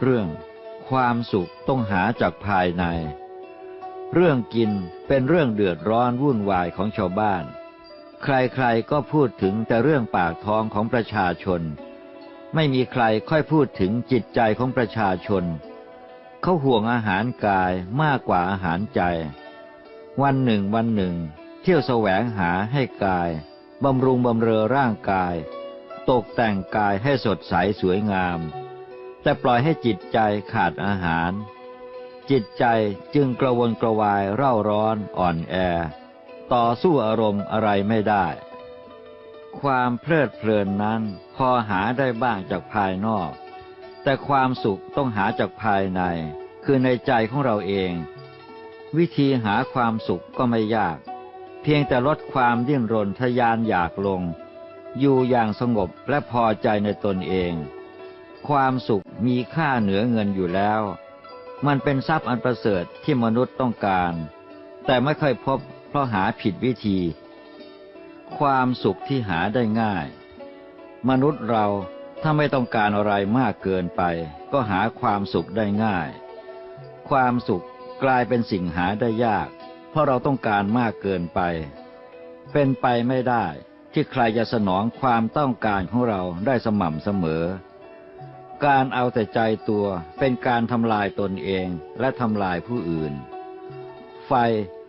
เรื่องความสุขต้องหาจากภายใน เรื่องกินเป็นเรื่องเดือดร้อนวุ่นวายของชาวบ้าน ใครๆก็พูดถึงแต่เรื่องปากท้องของประชาชน ไม่มีใครค่อยพูดถึงจิตใจของประชาชน เขาห่วงอาหารกายมากกว่าอาหารใจ วันหนึ่งวันหนึ่ง เที่ยวแสวงหาให้กายบำรุงบำเรอร่างกาย ตกแต่งกายให้สดใสสวยงาม แต่ปล่อยให้จิตใจขาดอาหาร จิตใจจึงกระวนกระวายเร่าร้อนอ่อนแอ ต่อสู้อารมณ์อะไรไม่ได้ ความเพลิดเพลินนั้นพอหาได้บ้างจากภายนอก แต่ความสุขต้องหาจากภายใน คือในใจของเราเอง วิธีหาความสุขก็ไม่ยาก เพียงแต่ลดความดิ้นรนทยานอยากลง อยู่อย่างสงบและพอใจในตนเอง ความสุขมีค่าเหนือเงินอยู่แล้ว มันเป็นทรัพย์อันประเสริฐที่มนุษย์ต้องการ แต่ไม่ค่อยพบเพราะหาผิดวิธี ความสุขที่หาได้ง่าย มนุษย์เราถ้าไม่ต้องการอะไรมากเกินไป ก็หาความสุขได้ง่าย ความสุขกลายเป็นสิ่งหาได้ยาก เพราะเราต้องการมากเกินไป เป็นไปไม่ได้ที่ใครจะสนองความต้องการของเราได้สม่ำเสมอ การเอาแต่ใจตัวเป็นการทำลายตนเองและทำลายผู้อื่น ไฟ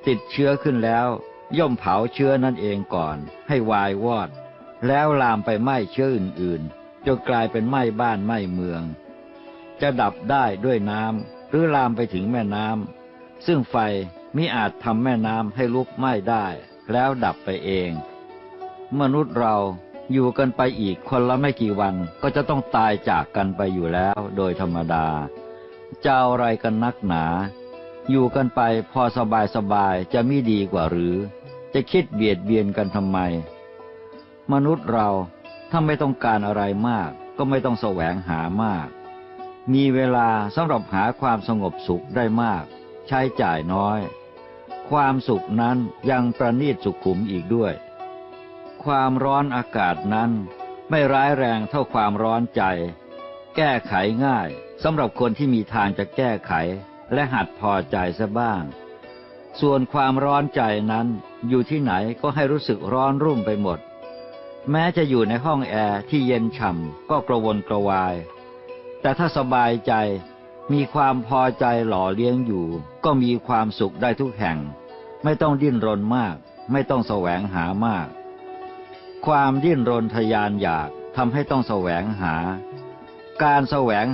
ติดเชื้อขึ้นแล้ว ย่อมเผาเชื้อนั่นเองก่อน ให้วายวอด แล้วลามไปไหม้เชื้ออื่นๆจนกลายเป็นไหม้บ้านไหม้เมือง จะดับได้ด้วยน้ำหรือลามไปถึงแม่น้ำซึ่งไฟมิอาจทำแม่น้ำให้ลุกไหม้ได้ แล้วดับไปเอง มนุษย์เรา อยู่กันไปอีกคนละไม่กี่วันก็จะต้องตายจากกันไปอยู่แล้วโดยธรรมดาจะเอาอะไรกันนักหนา อยู่กันไปพอสบายสบายจะไม่ดีกว่าหรือ จะคิดเบียดเบียนกันทำไม มนุษย์เราถ้าไม่ต้องการอะไรมาก ก็ไม่ต้องแสวงหามาก มีเวลาสำหรับหาความสงบสุขได้มาก ใช้จ่ายน้อย ความสุขนั้นยังประณีตสุขุมอีกด้วย ความร้อนอากาศนั้น ไม่ร้ายแรงเท่าความร้อนใจ แก้ไขง่ายสำหรับคนที่มีทางจะแก้ไขและหัดพอใจซะบ้าง ส่วนความร้อนใจนั้นอยู่ที่ไหนก็ให้รู้สึกร้อนรุ่มไปหมด แม้จะอยู่ในห้องแอร์ที่เย็นฉ่ำก็กระวนกระวาย แต่ถ้าสบายใจมีความพอใจหล่อเลี้ยงอยู่ ก็มีความสุขได้ทุกแห่ง ไม่ต้องดิ้นรนมาก ไม่ต้องแสวงหามาก ความดิ้นรนทยานอยากทำให้ต้องแสวงหา การแสวง